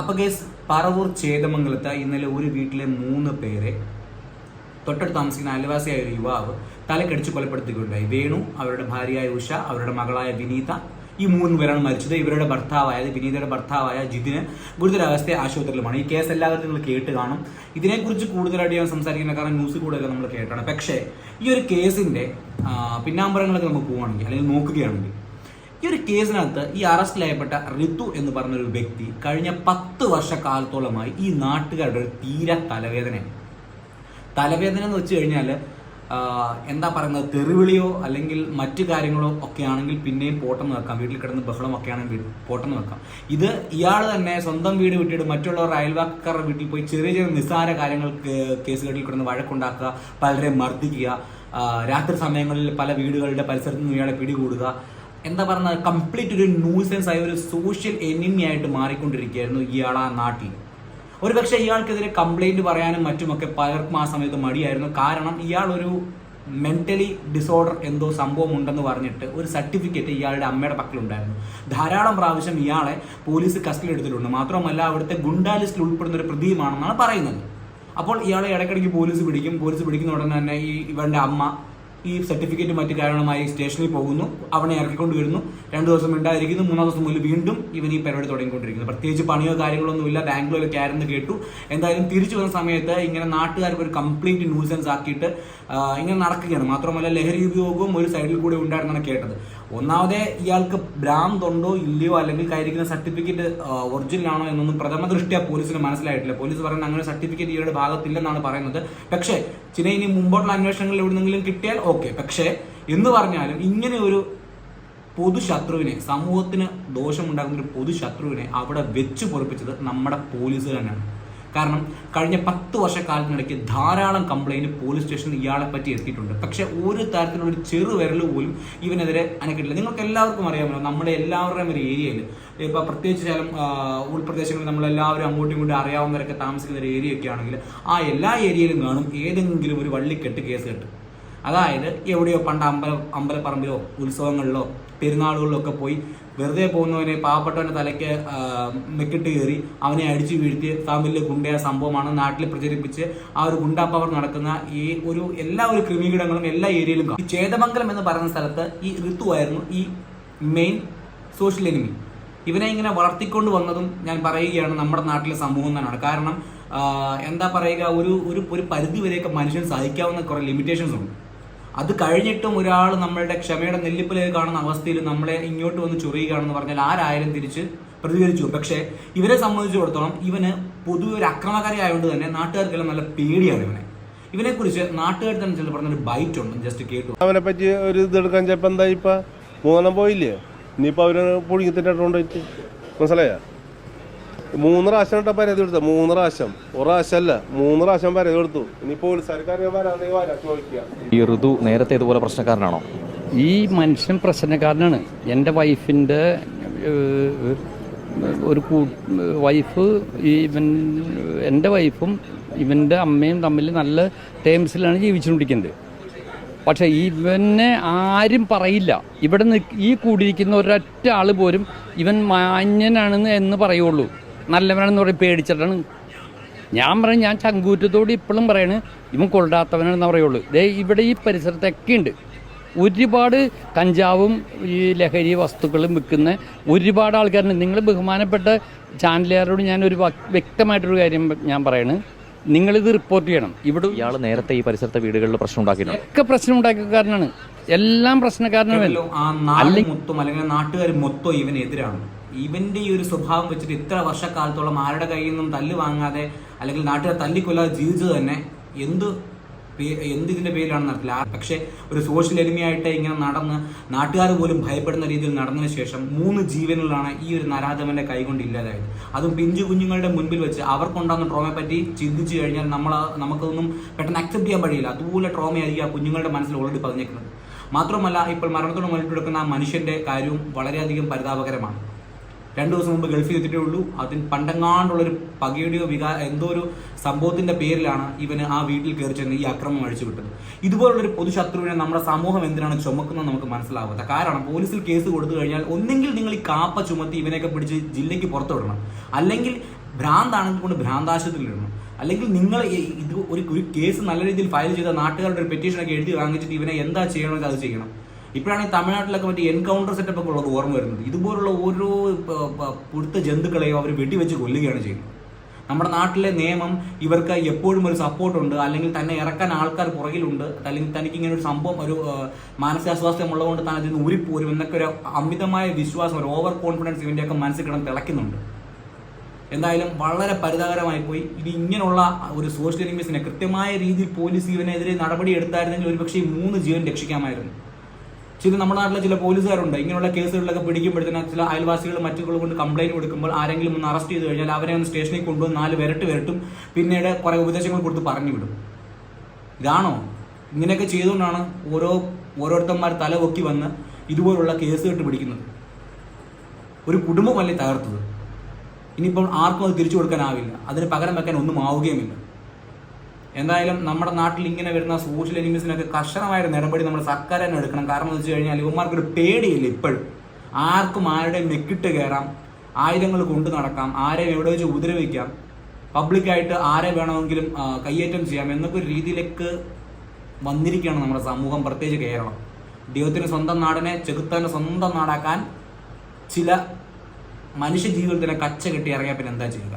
അപ്പൊ കേസ് പറവൂർ ചേതമംഗലത്ത് ഇന്നലെ ഒരു വീട്ടിലെ മൂന്ന് പേരെ തൊട്ടടുത്ത് താമസിക്കുന്ന അയൽവാസിയായ ഒരു യുവാവ് തലക്കടിച്ച് കൊലപ്പെടുത്തുകയുണ്ടായി. വേണു അവരുടെ ഭാര്യയായ ഉഷ അവരുടെ മകളായ വിനീത ഈ മൂന്ന് പേരാണ് മരിച്ചത്. ഇവരുടെ ഭർത്താവായ വിനീതയുടെ ഭർത്താവായ ജിതിന് ഗുരുതരാവസ്ഥ ആശുപത്രിയിലുമാണ്. ഈ കേസ് എല്ലാവരും നിങ്ങൾ കേട്ട് കാണും. ഇതിനെക്കുറിച്ച് കൂടുതലായിട്ട് ഞാൻ സംസാരിക്കുന്ന കാരണം ന്യൂസ് കൂടുതൽ നമ്മൾ കേട്ടാണ്. പക്ഷേ ഈ ഒരു കേസിന്റെ പിന്നാമ്പുറങ്ങളൊക്കെ നമുക്ക് പോവുകയാണെങ്കിൽ അല്ലെങ്കിൽ നോക്കുകയാണെങ്കിൽ ഈ ഒരു കേസിനകത്ത് ഈ അറസ്റ്റിലായപ്പെട്ട ഋതു എന്ന് പറഞ്ഞ ഒരു വ്യക്തി കഴിഞ്ഞ പത്ത് വർഷക്കാലത്തോളമായി ഈ നാട്ടുകാരുടെ ഒരു തീരെ തലവേദനയാണ്. തലവേദന എന്ന് വെച്ച് കഴിഞ്ഞാൽ എന്താ പറയുന്നത് തെറിവിളിയോ അല്ലെങ്കിൽ മറ്റു കാര്യങ്ങളോ ഒക്കെ ആണെങ്കിൽ പിന്നെയും പോട്ടെന്ന് വെക്കാം. വീട്ടിൽ കിടന്ന് ബഹളം ഒക്കെ ആണെങ്കിൽ പോട്ടെന്ന് വെക്കാം. ഇത് ഇയാൾ തന്നെ സ്വന്തം വീട് വിട്ടിട്ട് മറ്റുള്ളവർ അയൽവാക്കാരുടെ വീട്ടിൽ പോയി ചെറിയ ചെറിയ നിസ്സാര കാര്യങ്ങൾ കേസുകളിൽ കിടന്ന് വഴക്കുണ്ടാക്കുക പലരെ മർദ്ദിക്കുക രാത്രി സമയങ്ങളിൽ പല വീടുകളുടെ പരിസരത്ത് നിന്ന് ഇയാളെ പിടികൂടുക എന്താ പറഞ്ഞത്? കംപ്ലീറ്റ് ഒരു ന്യൂസെൻസ് ആയ ഒരു സോഷ്യൽ എനിമി ആയിട്ട് മാറിക്കൊണ്ടിരിക്കുകയായിരുന്നു ഇയാൾ ആ നാട്ടിൽ. ഒരു പക്ഷേ ഇയാൾക്കെതിരെ കംപ്ലൈന്റ് പറയാനും മറ്റുമൊക്കെ പലർക്കും ആ സമയത്ത് മടിയായിരുന്നു. കാരണം ഇയാൾ ഒരു മെന്റലി ഡിസോർഡർ എന്തോ സംഭവം ഉണ്ടെന്ന് പറഞ്ഞിട്ട് ഒരു സർട്ടിഫിക്കറ്റ് ഇയാളുടെ അമ്മയുടെ പക്കലുണ്ടായിരുന്നു. ധാരാളം പ്രാവശ്യം ഇയാളെ പോലീസ് കസ്റ്റഡി എടുത്തിട്ടുണ്ട്. മാത്രമല്ല അവിടുത്തെ ഗുണ്ടാ ലിസ്റ്റിൽ ഉൾപ്പെടുന്ന ഒരു പ്രതിയുമാണെന്നാണ് പറയുന്നത്. അപ്പോൾ ഇയാളെ ഇടയ്ക്കിടയ്ക്ക് പോലീസ് പിടിക്കും. പോലീസ് പിടിക്കുന്ന ഉടനെ തന്നെ ഈ ഇവരുടെ അമ്മ ഈ സർട്ടിഫിക്കറ്റ് മറ്റു കാരണമായി സ്റ്റേഷനിൽ പോകുന്നു. അവനെ ഇറക്കിക്കൊണ്ട് വരുന്നു രണ്ടു ദിവസം ഉണ്ടായിരിക്കുന്നു മൂന്നാം ദിവസം മുതൽ വീണ്ടും ഇവൻ ഈ പരിപാടി തുടങ്ങിക്കൊണ്ടിരിക്കുന്നു. പ്രത്യേകിച്ച് പണിയോ കാര്യങ്ങളൊന്നും ഇല്ല ബാംഗ്ലൂരിലൊക്കെ ആയിരുന്നു കേട്ടു. എന്തായാലും തിരിച്ചു വന്ന സമയത്ത് ഇങ്ങനെ നാട്ടുകാർക്ക് ഒരു കംപ്ലീറ്റ് ന്യൂസൻസ് ആക്കിയിട്ട് ഇങ്ങനെ നടക്കുകയാണ്. മാത്രമല്ല ലഹരി ഉപയോഗവും ഒരു സൈഡിൽ കൂടെ ഉണ്ടായിരുന്നാണ് കേട്ടത്. ഒന്നാമത് ഇയാൾക്ക് ഭ്രാന്തുണ്ടോ ഇല്ലയോ അല്ലെങ്കിൽ കയ്യിരിക്കുന്ന സർട്ടിഫിക്കറ്റ് ഒറിജിനൽ ആണോ എന്നൊന്നും പ്രഥമ ദൃഷ്ടിയ പോലീസിന് മനസ്സിലായിട്ടില്ല. പോലീസ് പറയുന്നത് അങ്ങനെ സർട്ടിഫിക്കറ്റ് ഇയാളുടെ ഭാഗത്തില്ലെന്നാണ് പറയുന്നത്. പക്ഷേ ചില ഇനി മുമ്പോട്ടുള്ള അന്വേഷണങ്ങളിൽ എവിടെന്നെങ്കിലും കിട്ടിയാൽ ഓക്കെ. പക്ഷേ എന്ന് പറഞ്ഞാലും ഇങ്ങനെ ഒരു പൊതുശത്രുവിനെ സമൂഹത്തിന് ദോഷമുണ്ടാക്കുന്ന ഒരു പൊതുശത്രുവിനെ അവിടെ വെച്ച് പൊറപ്പിച്ചത് നമ്മുടെ പോലീസ് തന്നെയാണ് കാരണം കഴിഞ്ഞ പത്ത് വർഷക്കാലത്തിനിടയ്ക്ക് ധാരാളം കംപ്ലൈന്റ് പോലീസ് സ്റ്റേഷനിൽ ഇയാളെ പറ്റി എത്തിയിട്ടുണ്ട്. പക്ഷേ ഒരു തരത്തിലുള്ള ഒരു ചെറു വിരൽ പോലും ഇവനെതിരെ അനക്കിട്ടില്ല നിങ്ങൾക്ക് എല്ലാവർക്കും അറിയാമല്ലോ നമ്മുടെ എല്ലാവരുടെയും ഒരു ഏരിയയിൽ ഇപ്പോൾ പ്രത്യേകിച്ച് ചില ഉൾപ്രദേശങ്ങളിൽ നമ്മളെല്ലാവരും അങ്ങോട്ടും ഇങ്ങോട്ടും അറിയാവുന്നവരൊക്കെ താമസിക്കുന്ന ഒരു ഏരിയ ഒക്കെ ആണെങ്കിൽ ആ എല്ലാ ഏരിയയിലും കാണും ഏതെങ്കിലും ഒരു വള്ളിക്കെട്ട് കേസ് കെട്ടും. അതായത് എവിടെയോ പണ്ട് അമ്പല അമ്പലപ്പറമ്പിലോ ഉത്സവങ്ങളിലോ പെരുന്നാളുകളിലോ ഒക്കെ പോയി വെറുതെ പോകുന്നവനെ പാവപ്പെട്ടവന്റെ തലയ്ക്ക് മെക്കിട്ട് കയറി അവനെ അടിച്ചു വീഴ്ത്തി താൻ വലിയ ഗുണ്ടയ സംഭവമാണ് നാട്ടിൽ പ്രചരിപ്പിച്ച് ആ ഒരു ഗുണ്ടാ പവർ നടക്കുന്ന ഈ ഒരു എല്ലാ ഒരു ക്രിമികീടങ്ങളും എല്ലാ ഏരിയയിലും ഈ ചേതമംഗലം എന്ന് പറയുന്ന സ്ഥലത്ത് ഈ ഋതുവായിരുന്നു ഈ മെയിൻ സോഷ്യൽ എനിമി ഇവനെ ഇങ്ങനെ വളർത്തിക്കൊണ്ട് വന്നതും ഞാൻ പറയുകയാണ് നമ്മുടെ നാട്ടിലെ സമൂഹം തന്നെയാണ്. കാരണം എന്താ പറയുക ഒരു ഒരു ഒരു പരിധി വരെയൊക്കെ മനുഷ്യൻ സഹിക്കാവുന്ന കുറെ ലിമിറ്റേഷൻസ് ഉണ്ട്. അത് കഴിഞ്ഞിട്ടും ഒരാൾ നമ്മളുടെ ക്ഷമയുടെ നെല്ലിപ്പിലേക്ക് കാണുന്ന അവസ്ഥയിൽ നമ്മളെ ഇങ്ങോട്ട് വന്ന് ചൊറിയുകയാണെന്ന് പറഞ്ഞാൽ ആരായാലും തിരിച്ച് പ്രതികരിച്ചു. പക്ഷേ ഇവരെ സംബന്ധിച്ചിടത്തോളം ഇവന് പൊതുവെ ഒരു അക്രമകാരി ആയതുകൊണ്ട് തന്നെ നാട്ടുകാർക്കെല്ലാം നല്ല പേടിയാണ് ഇവനെ. ഇവനെ കുറിച്ച് നാട്ടുകാർ തന്നെ ചില പറഞ്ഞൊരു ബൈറ്റ് ഉണ്ട്. ജസ്റ്റ് കേട്ടു. അവനെ പറ്റി ഒരു ഇത് എടുക്കാൻ ചിലപ്പോൾ എന്താ ഇപ്പം മൂന്നെണ്ണം പോയില്ലേ? ഇനിയിപ്പോൾ അവർ പുഴുങ്ങി തിന്നിട്ടുണ്ടോ മനസ്സിലായ? മൂന്ന് പ്രാവശ്യം ഇട്ട പരാതി കൊടുത്ത മൂന്ന് പ്രാവശ്യം. ഒരു പ്രാവശ്യമല്ല മൂന്ന് പ്രാവശ്യം പരാതി കൊടുത്തു ഇനി പോലീസുകാർക്ക് ചോദിക്കുക ഈ ഋതു നേരത്തെ ഇതുപോലെ പ്രശ്നക്കാരനാണോ? ഈ മനുഷ്യൻ പ്രശ്നക്കാരനാണ്. എന്റെ വൈഫിന്റെ ഒരു കൂ വൈഫ് ഈ ഇവൻ എന്റെ വൈഫും ഇവന്റെ അമ്മയും തമ്മിൽ നല്ല ടേംസിലാണ് ജീവിച്ചുകൊണ്ടിരിക്കുന്നത്. പക്ഷേ ഇവനെ ആരും പറയില്ല. ഇവിടെ നിൽ ഈ കൂടിയിരിക്കുന്ന ഒരൊറ്റ ആൾ പോലും ഇവൻ മാന്യനാണെന്ന് എന്ന് പറയുള്ളൂ. നല്ലവനാണെന്ന് പറയും പേടിച്ചിട്ടാണ്. ഞാൻ പറയും ഞാൻ ചങ്കൂറ്റത്തോട് ഇപ്പോഴും പറയണ് ഇവൻ കൊള്ളാത്തവനാണെന്ന് പറയുള്ളൂ. ദേ ഇവിടെ ഈ പരിസരത്തൊക്കെ ഉണ്ട്. ഒരുപാട് കഞ്ചാവും ഈ ലഹരി വസ്തുക്കളും വിൽക്കുന്ന ഒരുപാട് ആൾക്കാരുണ്ട്. നിങ്ങൾ ബഹുമാനപ്പെട്ട ചാനലുകാരോട് ഞാൻ ഒരു വ്യക്തമായിട്ടൊരു കാര്യം ഞാൻ പറയണ്. നിങ്ങളിത് റിപ്പോർട്ട് ചെയ്യണം. ഇവിടെ ഇയാൾ നേരത്തെ ഈ പരിസരത്തെ വീടുകളിൽ പ്രശ്നം ഉണ്ടാക്കിയിട്ടുണ്ട്? ഒക്കെ പ്രശ്നം ഉണ്ടാക്കിയ കാരണമാണ് എല്ലാം പ്രശ്നക്കാരനാണ് അല്ലെങ്കിൽ നാട്ടുകാർ മൊത്തം ഇവനെതിരാണ്. ഇവന്റെ ഈ ഒരു സ്വഭാവം വെച്ചിട്ട് ഇത്ര വർഷക്കാലത്തോളം ആരുടെ കയ്യിൽ നിന്നും തല്ല് വാങ്ങാതെ അല്ലെങ്കിൽ നാട്ടുകാർ തല്ലിക്കൊല്ലാതെ ജീവിച്ചത് തന്നെ എന്ത് എന്ത് ഇതിന്റെ പേരിലാണെന്ന് അറിയില്ല പക്ഷെ ഒരു സോഷ്യൽ എനിമിയായിട്ട് ഇങ്ങനെ നടന്ന് നാട്ടുകാർ പോലും ഭയപ്പെടുന്ന രീതിയിൽ നടന്നതിന് ശേഷം മൂന്ന് ജീവനുകളാണ് ഈ ഒരു നരാധമന്റെ കൈകൊണ്ട് ഇല്ലാതായത്. അതും പിഞ്ചു കുഞ്ഞുങ്ങളുടെ മുൻപിൽ വെച്ച് അവർക്കുണ്ടാകുന്ന ട്രോമയെ പറ്റി ചിന്തിച്ചു കഴിഞ്ഞാൽ നമ്മൾ നമുക്കൊന്നും പെട്ടെന്ന് അക്സെപ്റ്റ് ചെയ്യാൻ കഴിയില്ല അതുപോലെ ട്രോമയായിരിക്കും ആ കുഞ്ഞുങ്ങളുടെ മനസ്സിൽ ഓൾറെഡി പതിഞ്ഞേക്കുന്നത്. മാത്രമല്ല ഇപ്പോൾ മരണത്തോട് മുന്നിട്ടെടുക്കുന്ന ആ മനുഷ്യന്റെ കാര്യവും വളരെയധികം പരിതാപകരമാണ്. രണ്ടു ദിവസം മുമ്പ് ഗൾഫിൽ എത്തിയിട്ടേ ഉള്ളൂ. അതിന് പണ്ടങ്ങാണ്ടുള്ളൊരു പകയുടെയോ വികാ എന്തോ ഒരു സംഭവത്തിന്റെ പേരിലാണ് ഇവന് ആ വീട്ടിൽ കയറി ചെന്ന് ഈ അക്രമം അഴിച്ചു വിട്ടത്. ഇതുപോലുള്ളൊരു പൊതുശത്രുവിനെ നമ്മുടെ സമൂഹം എന്തിനാണ് ചുമക്കുന്നത് നമുക്ക് മനസ്സിലാവാത്ത കാരണം പോലീസിൽ കേസ് കൊടുത്തു കഴിഞ്ഞാൽ ഒന്നെങ്കിൽ നിങ്ങൾ ഈ കാപ്പ ചുമത്തി ഇവനെയൊക്കെ പിടിച്ച് ജില്ലയ്ക്ക് പുറത്തു വിടണം. അല്ലെങ്കിൽ ഭ്രാന്താണെങ്കിൽ കൊണ്ട് ഭ്രാന്താശുപത്രിയിൽ ഇടണം. അല്ലെങ്കിൽ നിങ്ങൾ ഇത് ഒരു കേസ് നല്ല രീതിയിൽ ഫയൽ ചെയ്ത നാട്ടുകാരുടെ ഒരു പെറ്റീഷനൊക്കെ എഴുതി വാങ്ങിച്ചിട്ട് ഇവനെ എന്താ ചെയ്യണമെങ്കിൽ അത് ചെയ്യണം. ഇപ്പോഴാണ് ഈ തമിഴ്നാട്ടിലൊക്കെ മറ്റേ എൻകൗണ്ടർ സെറ്റപ്പ് ഒക്കെ ഉള്ളത് ഓർമ്മ വരുന്നത്. ഇതുപോലുള്ള ഓരോ പ- പ- പുഴുത്ത ജന്തുക്കളെയും അവർ വെടിവെച്ച് കൊല്ലുകയാണ് ചെയ്യുന്നത്. നമ്മുടെ നാട്ടിലെ നിയമം ഇവർക്ക് എപ്പോഴും ഒരു സപ്പോർട്ടുണ്ട് അല്ലെങ്കിൽ തന്നെ ഇറക്കാൻ ആൾക്കാർ പുറകിലുണ്ട്. അല്ലെങ്കിൽ തനിക്ക് ഇങ്ങനെ ഒരു സംഭവം ഒരു മാനസികാസ്വാസ്ഥ്യം ഉള്ളതുകൊണ്ട് താൻ അതിൽ നിന്ന് ഊരിപ്പോരും എന്നൊക്കെ ഒരു അമിതമായ വിശ്വാസം ഒരു ഓവർ കോൺഫിഡൻസ് ഇവന്റെയൊക്കെ മനസ്സിൽ കിടന്ന് തിളയ്ക്കുന്നുണ്ട്. എന്തായാലും വളരെ പരിതാപകരമായി പോയി. ഇത് ഇങ്ങനെയുള്ള ഒരു സോഷ്യൽ എനിമീസിനെ കൃത്യമായ രീതിയിൽ പോലീസ് ഇവനെതിരെ നടപടി എടുത്തായിരുന്നെങ്കിൽ ഒരുപക്ഷെ ഈ മൂന്ന് ജീവൻ രക്ഷിക്കാമായിരുന്നു. ചില നമ്മുടെ നാട്ടിലെ ചില പോലീസുകാരുണ്ട്. ഇങ്ങനെയുള്ള കേസുകളിലൊക്കെ പിടിക്കുമ്പോഴത്തേനും ചില അയൽവാസികൾ മറ്റുകൾ കൊണ്ട് കംപ്ലൈന്റ് കൊടുക്കുമ്പോൾ ആരെങ്കിലും ഒന്ന് അറസ്റ്റ് ചെയ്ത് കഴിഞ്ഞാൽ അവരെ ഒന്ന് സ്റ്റേഷനിൽ കൊണ്ടുവന്ന് നാല് വിരട്ട് വരട്ടും പിന്നീട് കുറേ ഉപദേശങ്ങൾ കൊടുത്ത് പറഞ്ഞു വിടും. ഇതാണോ? ഇങ്ങനെയൊക്കെ ചെയ്തുകൊണ്ടാണ് ഓരോ ഓരോരുത്തന്മാർ തല പൊക്കി വന്ന് ഇതുപോലുള്ള കേസ് കെട്ട് പിടിക്കുന്നത്. ഒരു കുടുംബമല്ലേ തകർത്തത്? ഇനിയിപ്പോൾ ആർക്കും അത് തിരിച്ചു കൊടുക്കാനാവില്ല. അതിന് പകരം വെക്കാൻ ഒന്നും ആവുകയുമില്ല. എന്തായാലും നമ്മുടെ നാട്ടിൽ ഇങ്ങനെ വരുന്ന സോഷ്യൽ എനിമീസിനൊക്കെ കർശനമായ നടപടി നമ്മുടെ സർക്കാർ തന്നെ എടുക്കണം. കാരണം എന്ന് വെച്ച് കഴിഞ്ഞാൽ ഒരു പേടിയില്ല ഇപ്പോഴും. ആർക്കും ആരുടെയും മെക്കിട്ട് കയറാം ആയുധങ്ങൾ കൊണ്ടു നടക്കാം. ആരെയും എവിടെ വെച്ച് ഉപദ്രവിക്കാം. പബ്ലിക്കായിട്ട് ആരെ വേണമെങ്കിലും കയ്യേറ്റം ചെയ്യാം എന്നൊക്കെ ഒരു രീതിയിലേക്ക് വന്നിരിക്കുകയാണ് നമ്മുടെ സമൂഹം പ്രത്യേകിച്ച് കേരളം. ദൈവത്തിന് സ്വന്തം നാടിനെ ചെകുത്താന്റെ സ്വന്തം നാടാക്കാൻ ചില മനുഷ്യജീവിതത്തിനെ കച്ച കെട്ടി ഇറങ്ങിയാൽ പിന്നെ എന്താ ചെയ്യുക?